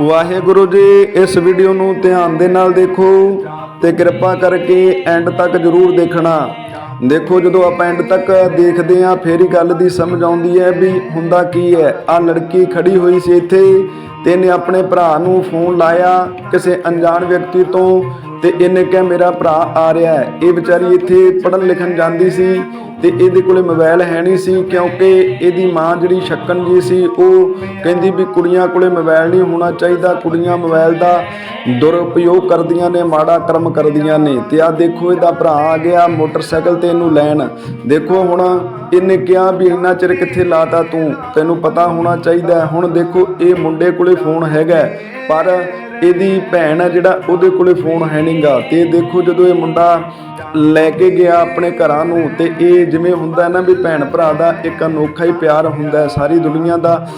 ਵਾਹਿਗੁਰੂ ਜੀ, ਇਸ ਵੀਡੀਓ ਨੂੰ ਧਿਆਨ ਦੇ ਨਾਲ ਦੇਖੋ ਤੇ ਕਿਰਪਾ ਕਰਕੇ ਐਂਡ ਤੱਕ ਜ਼ਰੂਰ ਦੇਖਣਾ। ਦੇਖੋ, ਜਦੋਂ ਆਪਾਂ ਐਂਡ ਤੱਕ ਦੇਖਦੇ ਆਂ ਫੇਰ ਹੀ ਗੱਲ ਦੀ ਸਮਝ ਆਉਂਦੀ ਹੈ ਵੀ ਹੁੰਦਾ ਕੀ ਹੈ। ਆ ਲੜਕੀ ਖੜੀ ਹੋਈ ਸੀ ਇੱਥੇ, ਤੇ ਇਹਨੇ ਆਪਣੇ ਭਰਾ ਨੂੰ ਫੋਨ ਲਾਇਆ, ਕਿਸੇ ਅਣਜਾਣ ਵਿਅਕਤੀ ਤੋਂ ਤੇ ਇਹਨੇ ਕਿਹਾ, ਮੇਰਾ ਭਰਾ ਆ ਰਿਹਾ ਹੈ। ਇਹ ਵਿਚਾਰੀ ਇੱਥੇ ਪੜਨ ਲਿਖਣ ਜਾਂਦੀ ਸੀ ਤੇ ਇਹਦੇ ਕੋਲੇ ਮੋਬਾਈਲ ਹੈ ਨਹੀਂ ਸੀ ਕਿਉਂਕਿ ਇਹਦੀ ਮਾਂ ਜਿਹੜੀ ਛੱਕਣ ਜੀ ਸੀ, ਉਹ ਕਹਿੰਦੀ ਵੀ ਕੁੜੀਆਂ ਕੋਲੇ ਮੋਬਾਈਲ ਨਹੀਂ ਹੋਣਾ ਚਾਹੀਦਾ, ਕੁੜੀਆਂ ਮੋਬਾਈਲ ਦਾ ਦੁਰਉਪਯੋਗ ਕਰਦੀਆਂ ਨੇ, ਮਾੜਾ ਕਰਮ ਕਰਦੀਆਂ ਨੇ ਤੇ ਆ ਦੇਖੋ, ਇਹਦਾ ਭਰਾ ਆ ਗਿਆ, ਮੋਟਰਸਾਈਕਲ ਤੇ ਇਹਨੂੰ ਲੈਣ। ਦੇਖੋ ਹੁਣ ਇਹਨੇ ਕਿਹਾ ਵੀ ਇੰਨਾ ਚਿਰ ਕਿੱਥੇ ਲਾਤਾ ਤੂੰ? ਤੈਨੂੰ ਪਤਾ ਹੋਣਾ ਚਾਹੀਦਾ ਹੁਣ ਦੇਖੋ, ਇਹ ਮੁੰਡੇ ਕੋਲੇ ਫੋਨ ਹੈਗਾ ਪਰ ਇਹਦੀ ਭੈਣ ਆ ਜਿਹੜਾ ਉਹਦੇ ਕੋਲੇ ਫੋਨ ਹੈ ਨਹੀਂਗਾ ਤੇ ਦੇਖੋ ਜਦੋਂ ਇਹ ਮੁੰਡਾ ਲੈ ਕੇ ਗਿਆ ਆਪਣੇ ਘਰਾਂ ਨੂੰ, ਤੇ ਇਹ ਜਿਵੇਂ ਹੁੰਦਾ ਨਾ ਵੀ ਭੈਣ ਭਰਾ ਦਾ ਇੱਕ ਅਨੋਖਾ ਹੀ ਪਿਆਰ ਹੁੰਦਾ ਸਾਰੀ ਦੁਨੀਆ ਦਾ।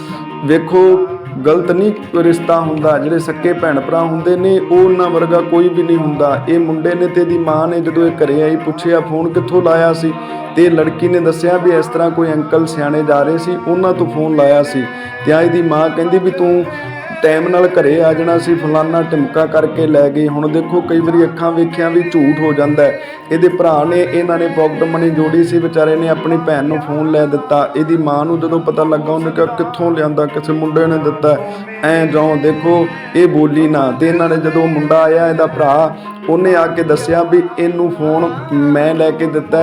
ਵੇਖੋ, ਗਲਤ ਨਹੀਂ ਰਿਸ਼ਤਾ ਹੁੰਦਾ, ਜਿਹੜੇ ਸੱਕੇ ਭੈਣ ਭਰਾ ਹੁੰਦੇ ਨੇ, ਉਹ ਉਹਨਾਂ ਵਰਗਾ ਕੋਈ ਵੀ ਨਹੀਂ ਹੁੰਦਾ। ਇਹ ਮੁੰਡੇ ਨੇ ਤੇ ਇਹਦੀ ਮਾਂ ਨੇ ਜਦੋਂ ਇਹ ਘਰੇ ਆਈ, ਪੁੱਛਿਆ, ਫੋਨ ਕਿੱਥੋਂ ਲਾਇਆ ਸੀ? ਤੇ ਲੜਕੀ ਨੇ ਦੱਸਿਆ ਵੀ ਇਸ ਤਰ੍ਹਾਂ ਕੋਈ ਅੰਕਲ ਸਿਆਣੇ ਜਾ ਰਹੇ ਸੀ, ਉਹਨਾਂ ਤੋਂ ਫੋਨ ਲਾਇਆ ਸੀ। ਤੇ ਆ ਇਹਦੀ ਮਾਂ ਕਹਿੰਦੀ ਵੀ, ਤੂੰ ਟਾਈਮ ਨਾਲ ਘਰੇ ਆ ਜਾਣਾ ਸੀ, ਫਲਾਨਾ ਢਿਮਕਾ ਕਰਕੇ ਲੈ ਗਈ ਹੁਣ ਦੇਖੋ, ਕਈ ਵਾਰੀ ਅੱਖਾਂ ਵੇਖਿਆਂ ਵੀ ਝੂਠ ਹੋ ਜਾਂਦਾ ਹੈ। ਇਹਦੇ ਭਰਾ ਨੇ, ਇਹਨਾਂ ਨੇ ਪਾਕਟ ਮਨੀ ਜੋੜੀ ਸੀ, ਵਿਚਾਰੇ ਨੇ ਆਪਣੀ ਭੈਣ ਨੂੰ ਫੋਨ ਲੈ ਦਿੱਤਾ। ਇਹਦੀ ਮਾਂ ਨੂੰ ਜਦੋਂ ਪਤਾ ਲੱਗਾ, ਉਹਨੇ ਕਿਹਾ, ਕਿੱਥੋਂ ਲਿਆਂਦਾ? ਕਿਸੇ ਮੁੰਡੇ ਨੇ ਦਿੱਤਾ ਐ ਜਾਓ ਦੇਖੋ, ਇਹ ਬੋਲੀ ਨਾ। ਤੇ ਇਹਨਾਂ ਨੇ ਜਦੋਂ ਮੁੰਡਾ ਆਇਆ, ਇਹਦਾ ਭਰਾ ਉਹਨੇ ਆ ਕੇ ਦੱਸਿਆ ਵੀ ਇਹਨੂੰ ਫੋਨ ਮੈਂ ਲੈ ਕੇ ਦਿੱਤਾ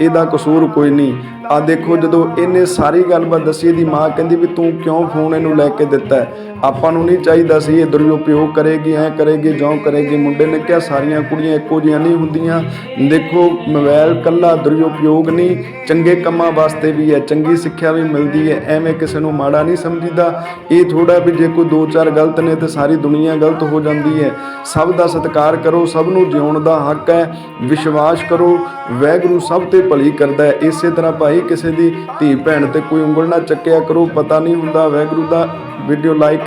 ਇਹਦਾ ਕਸੂਰ ਕੋਈ ਨਹੀਂ। ਆ ਦੇਖੋ, ਜਦੋਂ ਇਹਨੇ ਸਾਰੀ ਗੱਲਬਾਤ ਦੱਸੀ, ਇਹਦੀ ਮਾਂ ਕਹਿੰਦੀ ਵੀ ਤੂੰ ਕਿਉਂ ਫੋਨ ਇਹਨੂੰ ਲੈ ਕੇ ਦਿੱਤਾ ਆਪਾਂ ਨੂੰ ਨਹੀਂ ਚਾਹੀਦਾ ਸੀ ਇਹ ਦੁਰਉਪਯੋਗ ਕਰੇਗੀ, ਐ ਕਰੇਗੀ ਜਿਉਂ ਕਰੇਗੀ। ਮੁੰਡੇ ਨੇ ਕਿਹਾ ਸਾਰੀਆਂ ਕੁੜੀਆਂ ਇੱਕੋ ਜਿਹੀਆਂ ਨਹੀਂ ਹੁੰਦੀਆਂ। ਦੇਖੋ ਮੋਬਾਈਲ ਕੱਲਾ ਦੁਰਉਪਯੋਗ ਨਹੀਂ, ਚੰਗੇ ਕੰਮਾਂ ਵਾਸਤੇ ਵੀ ਹੈ, ਚੰਗੀ ਸਿੱਖਿਆ ਵੀ ਮਿਲਦੀ ਹੈ। ਐਵੇਂ ਕਿਸੇ ਨੂੰ ਮਾੜਾ ਨਹੀਂ ਸਮਝੀਦਾ। ਇਹ ਥੋੜਾ ਵੀ ਜੇ ਕੋਈ ਦੋ ਚਾਰ ਗਲਤ ਨੇ ਤੇ ਸਾਰੀ ਦੁਨੀਆ ਗਲਤ ਹੋ ਜਾਂਦੀ ਹੈ। ਸਭ ਦਾ ਸਤਿਕਾਰ ਕਰੋ, ਸਭ ਸਭ ਨੂੰ ਜਿਉਣ ਦਾ ਹੱਕ ਹੈ। ਵਿਸ਼ਵਾਸ ਕਰੋ, ਵੈਗਰੂ ਸਭ ਤੇ ਭਲੀ ਕਰਦਾ ਹੈ। ਇਸੇ ਤਰ੍ਹਾਂ ਭਾਈ ਕਿਸੇ ਦੀ ਧੀ, ਭੈਣ ਤੇ ਕੋਈ ਉਂਗਲ ਨਾ ਚੱਕਿਆ ਕਰੋ, ਪਤਾ ਨਹੀਂ ਹੁੰਦਾ ਵੈਗਰੂ ਦਾ ਵੀਡੀਓ ਲਾਈਕ